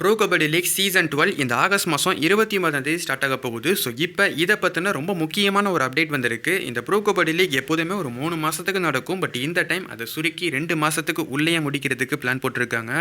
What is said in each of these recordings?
Pro kabaddi league season twelve இந்த August மாதம் இருபத்தி ஒன்பதாம் தேதி ஸ்டார்ட் ஆக போகுது. ஸோ இப்போ இதை பற்றின ரொம்ப முக்கியமான ஒரு அப்டேட் வந்திருக்கு. இந்த ப்ரோ கபடி லீக் எப்போதுமே ஒரு மூணு மாதத்துக்கு நடக்கும். பட் இந்த டைம் அதை சுருக்கி ரெண்டு மாதத்துக்கு உள்ளேயே முடிக்கிறதுக்கு பிளான் போட்டிருக்காங்க.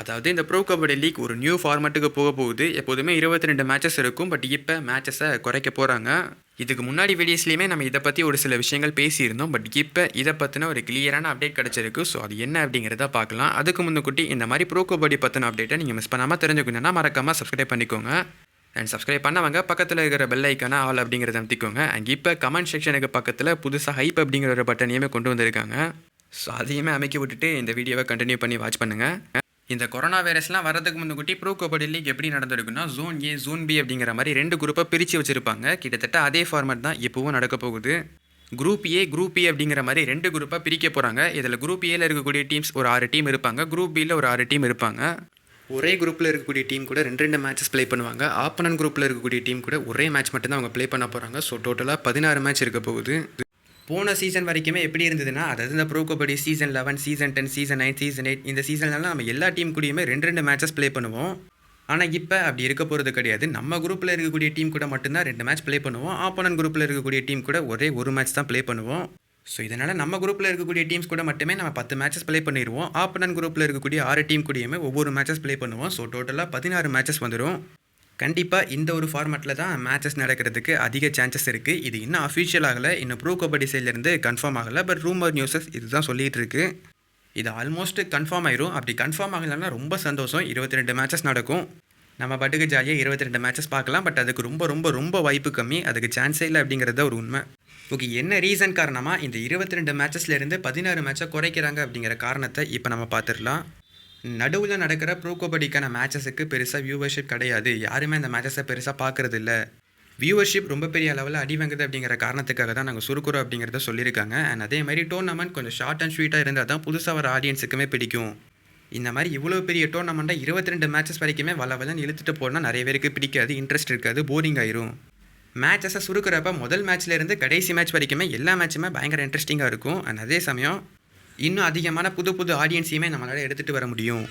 அதாவது இந்த ப்ரோ கபடி லீக் ஒரு நியூ ஃபார்மேட்டுக்கு போக போகுது. எப்போதுமே இருபத்தி ரெண்டு மேட்சஸ் இருக்கும். பட் இப்போ மேட்சஸை குறைக்க போகிறாங்க இதுக்கு முன்னாடி வீடியோஸ்லையுமே நம்ம இதை பற்றி ஒரு சில விஷயங்கள் பேசியிருந்தோம். பட் இப்போ இதை பற்றின ஒரு கிளியரான அப்டேட் கிடச்சிருக்கு. ஸோ அது என்ன அப்படிங்கிறத பார்க்கலாம். அதுக்கு முன்னுக்குட்டி இந்த மாதிரி ப்ரோகோபடி பற்றின அப்டேட்டை நீங்கள் மிஸ் பண்ணாமல் தெரிஞ்சுக்கணுன்னா மறக்காமல் சப்ஸ்கிரைப் பண்ணிக்கோங்க. அண்ட் சப்ஸ்கிரைப் பண்ணவங்க பக்கத்தில் இருக்கிற பெல் ஐக்கான ஆல் அப்படிங்கிறத அமைத்திக்கோங்க. அண்ட் இப்போ கமெண்ட் செக்ஷனுக்கு பக்கத்தில் புதுசாக ஹைப் அப்படிங்கிற ஒரு பட்டனையுமே கொண்டு வந்திருக்காங்க. ஸோ அதையுமே அமைக்க விட்டுட்டு இந்த வீடியோவை கண்டினியூ பண்ணி வாட்ச் பண்ணுங்கள் இந்த கொரோனா வைரஸ்லாம் வரதுக்கு முன்னுக்குட்டி ப்ரோ கபடி லீக் எப்படி நடந்திருக்குன்னா ஜோன் ஏ ஜோன் பி அப்படிங்கிற மாதிரி ரெண்டு குரூப்பாக பிரித்து வச்சுருப்பாங்க. கிட்டத்தட்ட அதே ஃபார்மேட் தான் இப்போவும் நடக்க போகுது. குரூப் ஏ குரூப் ஏ அப்படிங்கிற மாதிரி ரெண்டு குரூப்பாக பிரிக்க போகிறாங்க இதில் குரூப் ஏல இருக்கக்கூடிய டீம்ஸ் ஒரு ஆறு டீம் இருப்பாங்க. குரூப் பியில் ஒரு ஆறு டீம் இருப்பாங்க. ஒரே குரூப்பில் இருக்கக்கூடிய டீம் கூட ரெண்டு ரெண்டு மேட்சஸ் ப்ளே பண்ணுவாங்க. ஆப்பனன் குரூப்பில் இருக்கக்கூடிய டீம் கூட ஒரே மேட்ச் மட்டும்தான் அவங்க ப்ளே பண்ண போகிறாங்க ஸோ டோட்டலாக பதினாறு மேட்ச் இருக்க போகுது. போன சீசன் வரைக்குமே எப்படி இருந்ததுன்னா அதாவது இந்த pro kabaddi season eleven season ten season nine season eight இந்த சீசன்லாம் நம்ம எல்லா டீம் கூடயுமே ரெண்டு ரெண்டு மேட்சஸ் ப்ளே பண்ணுவோம். ஆனால் இப்போ அப்படி இருக்க போகிறது கிடையாது. நம்ம குரூப்பில் இருக்கக்கூடிய டீம் கூட மட்டும்தான் ரெண்டு மேட்ச் ப்ளே பண்ணுவோம். ஆப்போனன் குரூப்பில் இருக்கக்கூடிய டீம் கூட ஒரே ஒரு மேட்ச் தான் ப்ளே பண்ணுவோம். ஸோ இதனால் நம்ம குரூப்பில் இருக்கக்கூடிய டீம்ஸ் கூட மட்டுமே நம்ம பத்து மேட்சஸ் ப்ளே பண்ணிடுவோம் ஆப்போனன் குரூப்பில் இருக்கக்கூடிய ஆறு டீம் கூடயுமே ஒவ்வொரு மேட்சஸ் ப்ளே பண்ணுவோம். ஸோ டோட்டலாக பதினாறு மேட்சஸ் வந்துடும் கண்டிப்பாக இந்த ஒரு ஃபார்மேட்டில் தான் மேட்சஸ் நடக்கிறதுக்கு அதிக சான்சஸ் இருக்குது இது இன்னும் அஃபிஷியல் ஆகலை இன்னும் ப்ரோ கபடி சைட்லேருந்து கன்ஃபார்ம் ஆகலை பட் ரூமர் நியூஸஸ் இதுதான் சொல்லிகிட்டு இருக்கு. இது ஆல்மோஸ்ட் கன்ஃபார்ம் ஆயிரும். அப்படி கன்ஃபார்ம் ஆகலைன்னா ரொம்ப சந்தோஷம். இருபத்தி ரெண்டு மேட்சஸ் நடக்கும். நம்ம பாட்டுக்கு ஜாலியாக இருபத்தி ரெண்டு மேட்சஸ் பார்க்கலாம். பட் அதுக்கு ரொம்ப ரொம்ப ரொம்ப வாய்ப்பு கம்மி. அதுக்கு சான்ஸே இல்லை அப்படிங்கிறது ஒரு உண்மை. ஓகே என்ன ரீசன் காரணமாக இந்த இருபத்தி ரெண்டு மேட்சஸ்லேருந்து பதினாறு மேட்சை குறைக்கிறாங்க அப்படிங்கிற காரணத்தை இப்போ நம்ம பார்த்துடலாம். நடுவில் நடக்கிற ப்ரோ கபடிக்கான மேட்சஸுக்கு பெருசாக வியூவர்ஷிப் கிடையாது. யாருமே அந்த மேட்சஸை பெருசாக பார்க்கறது இல்லை. வியூவர்ஷிப் ரொம்ப பெரிய லெவலில் அடி வாங்குது அப்படிங்கிற காரணத்துக்காக தான் நாங்கள் சுருக்குறோம் அப்படிங்கிறத சொல்லியிருக்காங்க. அண்ட் அதே மாதிரி டோர்னமெண்ட் கொஞ்சம் ஷார்ட் அண்ட் ஸ்வீட்டாக இருந்தால் தான் புதுசாக வர ஆடியன்ஸுக்குமே பிடிக்கும். இந்த மாதிரி இவ்வளோ பெரிய டோர்னமெண்ட்டாக இருபத்தி ரெண்டு மேட்சஸ் வரைக்குமே வள வளன்னு இழுத்துட்டு போனால் நிறைய பேருக்கு பிடிக்காது இன்ட்ரெஸ்ட் இருக்காது போரிங் ஆயிரும். மேட்சஸை சுருக்கிறப்ப முதல் மேட்ச்லேருந்து கடைசி மேட்ச் வரைக்குமே எல்லா மேட்சுமே பயங்கர இன்ட்ரெஸ்டிங்காக இருக்கும். அண்ட் அதே சமயம் இன்னும் அதிகமான புது புது ஆடியன்ஸையுமே நம்மளால் எடுத்துகிட்டு வர முடியும்.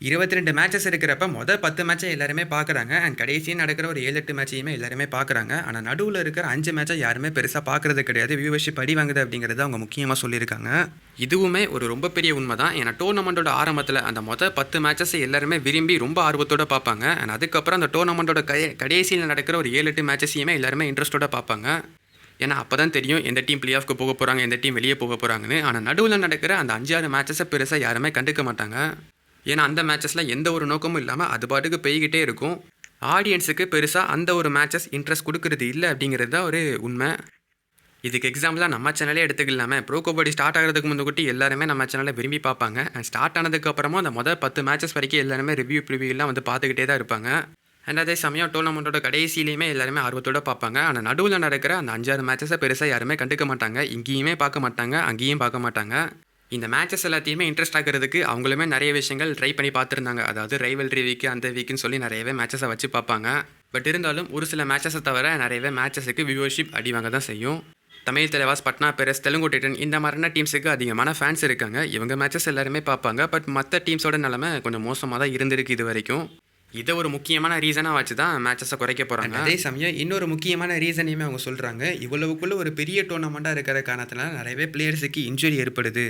இருபத்தி ரெண்டு மேட்சஸ் இருக்கிறப்ப மொதல் பத்து மேட்சை எல்லாருமே பார்க்குறாங்க அண்ட் கடைசியாக நடக்கிற ஒரு ஏழு எட்டு மேட்சையுமே எல்லாருமே பார்க்குறாங்க ஆனால் நடுவில் இருக்கிற அஞ்சு மேட்சை யாருமே பெருசாக பார்க்குறது கிடையாது. வியூவர்ஷிப் அடி வாங்குது அப்படிங்கிறத அவங்க முக்கியமாக சொல்லியிருக்காங்க. இதுவுமே ஒரு ரொம்ப பெரிய உண்மை தான் ஏன்னா டோர்னமெண்ட்டோட ஆரம்பத்தில் அந்த மொதல் பத்து மேட்சஸை எல்லாருமே விரும்பி ரொம்ப ஆர்வத்தோட பார்ப்பாங்க அண்ட் அதுக்கப்புறம் அந்த டோர்னமெண்ட்டோட கடைசியில் நடக்கிற ஒரு ஏழு எட்டு மேட்சஸையுமே எல்லாருமே இன்ட்ரெஸ்ட்டோட பார்ப்பாங்க ஏன்னா அப்போ தான் தெரியும் எந்த டீம் பிளே ஆஃப்க்கு போக போகிறாங்க எந்த டீம் வெளியே போக போகிறாங்கன்னு ஆனால் நடுவில் நடக்கிற அந்த அஞ்சாறு மேட்சஸை பெருசாக யாருமே கண்டுக்க மாட்டாங்க. ஏன்னா அந்த மேட்சஸில் எந்த ஒரு நோக்கமும் இல்லாமல் அது பாட்டுக்கு போய்கிட்டே இருக்கும். ஆடியன்ஸுக்கு பெருசாக அந்த ஒரு மேட்சஸ் இன்ட்ரெஸ்ட் கொடுக்கறது இல்லை அப்படிங்கிறது தான் ஒரு உண்மை. இதுக்கு எக்ஸாம்பிளாக நம்ம சேனலே எடுத்துக்கலாமே. ப்ரோ கபடி ஸ்டார்ட் ஆகிறதுக்கு முன்னாடி எல்லாருமே நம்ம சேனலை விரும்பி பார்ப்பாங்க. அண்ட் ஸ்டார்ட் ஆனதுக்கப்புறமும் அந்த மொதல் பத்து மேட்சஸ் வரைக்கும் எல்லாருமே ரிவ்யூ ப்ரிவியூலாம் வந்து பார்த்துக்கிட்டே தான் இருப்பாங்க. அண்ட் அதே சமயம் டோர்னமெண்ட்டோட கடைசியிலையுமே எல்லாருமே ஆர்வத்தோட பார்ப்பாங்க. ஆனால் நடுவில் நடக்கிற அந்த அஞ்சாறு மேட்சஸை பெருசாக யாருமே கண்டுக்க மாட்டாங்க. இங்கேயுமே பார்க்க மாட்டாங்க அங்கேயும் பார்க்க மாட்டாங்க. இந்த மேட்சஸ் எல்லாத்தையுமே இன்ட்ரெஸ்ட் ஆகிறதுக்கு அவங்களுமே நிறைய விஷயங்கள் ட்ரை பண்ணி பார்த்துருந்தாங்க. அதாவது ரைவல்ரி வீக்கு அந்த வீக்குன்னு சொல்லி நிறையவே மேட்சஸை வச்சு பார்ப்பாங்க. பட் இருந்தாலும் ஒரு சில மேட்சஸை தவிர நிறையவே மேட்சஸுக்கு வியூவர்ஷிப் அடி வாங்க தான் செய்யும். தமிழ் தலைவாஸ் பட்னா பெரஸ் தெலுங்கு டிட்டன் இந்த மாதிரியான டீம்ஸுக்கு அதிகமான ஃபேன்ஸ் இருக்காங்க. இவங்க மேட்சஸ் எல்லாருமே பார்ப்பாங்க. பட் மற்ற டீம்ஸோட நிலமை கொஞ்சம் மோசமாக தான் இருந்திருக்கு இது வரைக்கும். இதை ஒரு முக்கியமான ரீசனாக வச்சு தான் மேட்சஸை குறைக்க போகிறாங்க அதே சமயம் இன்னொரு முக்கியமான ரீசனையுமே அவங்க சொல்கிறாங்க இவ்வளவுக்குள்ள ஒரு பெரிய டோர்னமெண்ட்டாக இருக்கிற காரணத்தினால நிறையவே பிளேயர்ஸுக்கு இன்ஜுரி ஏற்படுது.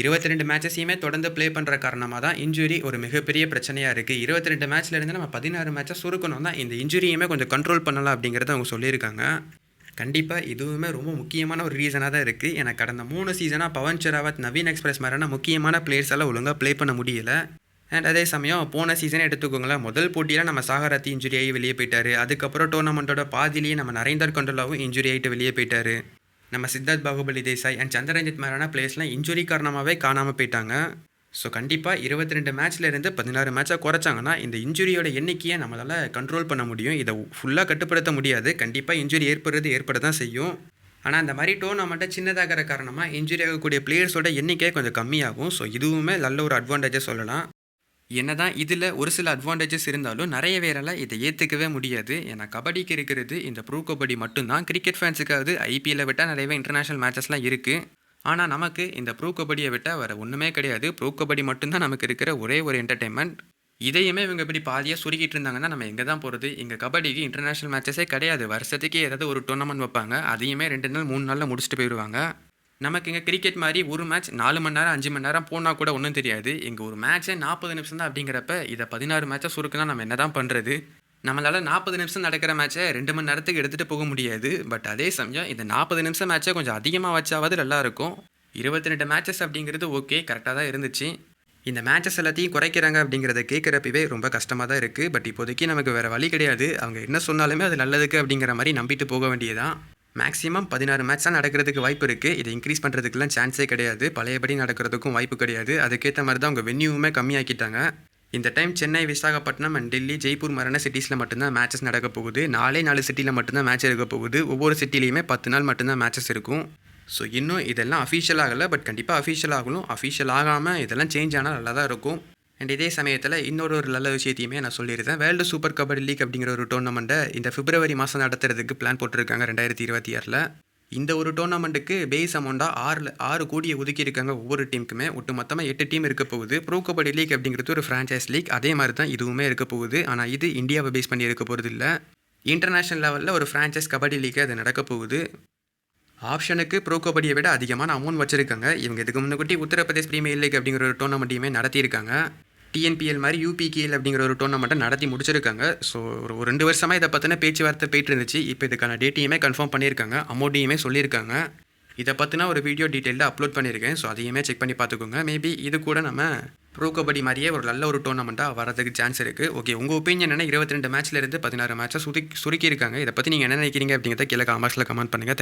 இருபத்தி ரெண்டு மேட்சஸையுமே தொடர்ந்து ப்ளே பண்ணுற காரணமாக தான் இன்ஜுரி ஒரு மிகப்பெரிய பிரச்சனையாக இருக்குது இருபத்தி ரெண்டு மேட்ச்லேருந்து நம்ம பதினாறு மேட்சை சுருக்கணும் தான் இந்த இன்ஜுரியுமே கொஞ்சம் கண்ட்ரோல் பண்ணலாம் அப்படிங்கிறத அவங்க சொல்லியிருக்காங்க. கண்டிப்பாக இதுவுமே ரொம்ப முக்கியமான ஒரு ரீசனாக தான் இருக்குது எனக்கு கடந்த மூணு சீசனாக பவன் ஷெராவத் நவீன் எக்ஸ்பிரஸ் மாதிரியான முக்கியமான பிளேயர்ஸ் எல்லாம் ஒழுங்காக ப்ளே பண்ண முடியல. அண்ட் அதே சமயம் போன சீசனே எடுத்துக்கோங்களேன். முதல் போட்டியில் நம்ம சாகரத்தி இன்ஜுரி ஆகி வெளியே போயிட்டாரு. அதுக்கப்புறம் டோர்னமெண்ட்டோட பாதிலேயே நம்ம நரேந்தர் கண்டோலாவும் இன்ஜுரி ஆகிட்டு வெளியே போயிட்டாரு. நம்ம சித்தார்த் பாகுபலி தேசாய் அண்ட் சந்திரஞ்சித் மாதிரியான பிளேஸ்லாம் இன்ஜுரி காரணமாகவே காணாமல் போயிட்டாங்க. ஸோ கண்டிப்பாக இருபத்தி ரெண்டு மேட்ச்லேருந்து பதினாறு மேட்சாக குறைச்சாங்கன்னா இந்த இன்ஜுரியோட எண்ணிக்கையை நம்மளால் கண்ட்ரோல் பண்ண முடியும். இதை ஃபுல்லாக கட்டுப்படுத்த முடியாது. கண்டிப்பாக இன்ஜுரி ஏற்படுறது ஏற்பட தான் செய்யும். ஆனால் அந்த மாதிரி டோர்னமெண்ட்டை சின்னதாகிற காரணமாக இன்ஜுரி ஆகக்கூடிய பிளேயர்ஸோட எண்ணிக்கை கொஞ்சம் கம்மியாகும். ஸோ இதுவுமே நல்ல ஒரு அட்வான்டேஜை சொல்லலாம். என்னதான் இதில் ஒரு சில அட்வான்டேஜஸ் இருந்தாலும் நிறைய பேரால் இதை ஏற்றுக்கவே முடியாது. ஏன்னா கபடிக்கு இருக்கிறது இந்த ப்ரூ கபடி மட்டும்தான். கிரிக்கெட் ஃபேன்ஸுக்காவது ஐபிஎல்லை விட்டால் நிறையவே இன்டர்நேஷ்னல் மேட்சஸ்லாம் இருக்குது ஆனால் நமக்கு இந்த ப்ரூ கபடியை விட்டால் வேறு ஒன்றுமே கிடையாது. ப்ரூ கபடி மட்டும்தான் நமக்கு இருக்கிற ஒரே ஒரு என்டர்டெயின்மெண்ட் இதையுமே இவங்க இப்படி பாதியாக சுருக்கிட்டு இருந்தாங்கன்னா நம்ம எங்கே தான் போகிறது இங்கே கபடிக்கு இன்டர்நேஷ்னல் மேட்சஸே கிடையாது. வருஷத்துக்கு ஏதாவது ஒரு டோர்னமெண்ட் வைப்பாங்க. அதையுமே ரெண்டு நாள் மூணு நாளில் முடிச்சுட்டு போயிடுவாங்க நமக்கு இங்கே கிரிக்கெட் மாதிரி ஒரு மேட்ச் நாலு மணி நேரம் அஞ்சு மணி நேரம் போனால் கூட ஒன்றும் தெரியாது. எங்கள் ஒரு மேட்ச்சே நாற்பது நிமிஷம் தான் அப்படிங்கிறப்ப இதை பதினாறு மேட்சை சுருக்கலாம் நம்ம என்ன தான் பண்ணுறது நம்மளால் நாற்பது நிமிஷம் நடக்கிற மேட்ச்சை ரெண்டு மணி நேரத்துக்கு எடுத்துகிட்டு போக முடியாது. பட் அதே சமயம் இந்த நாற்பது நிமிஷம் மேட்ச்சை கொஞ்சம் அதிகமாக வச்சாவது நல்லாயிருக்கும். இருபத்தி ரெண்டு மேட்சஸ் அப்படிங்கிறது ஓகே கரெக்டாக தான் இருந்துச்சு. இந்த மேட்சஸ் எல்லாத்தையும் குறைக்கிறாங்க அப்படிங்கிறத கேட்குறப்பவே ரொம்ப கஷ்டமாக தான் இருக்குது பட் இப்போதைக்கு நமக்கு வேறு வழி கிடையாது. அவங்க என்ன சொன்னாலுமே அது நல்லதுக்கு அப்படிங்கிற மாதிரி நம்பிட்டு போக வேண்டியதான் மேக்ஸிமம் பதினாறு மேட்ச் தான் நடக்கிறதுக்கு வாய்ப்பு இருக்குது இதை இன்க்ரீஸ் பண்ணுறதுக்குலாம் சான்ஸே கிடையாது. பழையபடி நடக்கிறதுக்கும் வாய்ப்பு கிடையாது. அதுக்கேற்ற மாதிரி தான் அவங்க வென்யூவுமே கம்மியாக்கிட்டாங்க. இந்த டைம் சென்னை விசாகப்பட்டினம் அண்ட் டெல்லி ஜெய்ப்பூர் மரண சிட்டிஸில் மட்டும்தான் மேட்சஸ் நடக்க போகுது. நாலே நாலு சிட்டியில் மட்டும்தான் மேட்ச் இருக்க போகுது. ஒவ்வொரு சிட்டிலையுமே பத்து நாள் மட்டும்தான் மேட்சஸ் இருக்கும். ஸோ இன்னும் இதெல்லாம் அஃபீஷியல் ஆகலை பட் கண்டிப்பாக அஃபீஷியல் ஆகணும். அஃபீஷியல் ஆகாமல் இதெல்லாம் சேஞ்ச் ஆனால் நல்லா தான் இருக்கும். அண்ட் இதே சமயத்தில் இன்னொரு ஒரு நல்ல விஷயத்தையுமே நான் சொல்லியிருந்தேன். வேர்ல்டு சூப்பர் கபடி லீக் அப்படிங்கிற ஒரு டோர்னமெண்ட்டை இந்த பிப்ரவரி மாதம் நடத்துறதுக்கு பிளான் போட்டிருக்காங்க ரெண்டாயிரத்தி இருபத்தி ஆறில். இந்த ஒரு டோர்னமெண்ட்டுக்கு பேஸ் அமௌண்ட்டாக ஆறு ஆறு கோடியை ஒதுக்கியிருக்காங்க ஒவ்வொரு டீமுக்குமே ஒட்டு மொத்தமாக எட்டு டீம் இருக்க போகுது. ப்ரோ கபடி லீக் அப்படிங்கிறது ஒரு ஃப்ரான்ச்சைஸ் லீக் அதே மாதிரி தான் இதுவுமே இருக்க போகுது. ஆனால் இது இந்தியாவை பேஸ் பண்ணி இருக்க போகிறது இல்லை. இன்டர்நேஷ்னல் லெவலில் ஒரு ஃப்ரான்ச்சைஸ் கபடி லீக் அது நடக்க போகுது. ஆப்ஷனுக்கு ப்ரோ கபடியை விட அதிகமான அமௌண்ட் வச்சுருக்காங்க. இவங்க இதுக்கு முன்னாடி உத்தரப்பிரதேஷ் பிரீமியர் லீக் அப்படிங்கிற ஒரு டோர்னமெண்ட்டையுமே நடத்தியிருக்காங்க. டிஎன்பிஎல் மாதிரி யூபிகேஎல் அப்படிங்கிற ஒரு டோர்னமெண்ட்டை நடத்தி முடிச்சிருக்காங்க. ஸோ ஒரு ரெண்டு வருஷமாக இதை பற்றின பேச்சுவார்த்தை போயிட்டு இருந்துச்சு இப்போ இதுக்கான டேட்டையுமே கன்ஃபார்ம் பண்ணியிருக்காங்க. அமௌண்ட்டையுமே சொல்லியிருக்காங்க. இதை பற்றினா ஒரு வீடியோ டீட்டெயிலில் அப்லோட் பண்ணியிருக்கேன். ஸோ அதையுமே செக் பண்ணி பார்த்துக்கோங்க. மேபி இது கூட நம்ம ப்ரோ கபடி மாதிரியே ஒரு நல்ல ஒரு டோர்னமெண்ட்டாக வரதுக்கு சான்ஸ் இருக்குது ஓகே உங்கள் ஒப்பீனியன் என்ன? இருபத்தி ரெண்டு மேட்ச்லேருந்து பதினாறு மேட்சாக சுருக்கி சுருக்கியிருக்காங்க. இதை பற்றி நீங்கள் என்ன நினைக்கிறீங்க அப்படிங்கிறத கீழே காமர்ஸில் கமெண்ட் பண்ணுங்கள்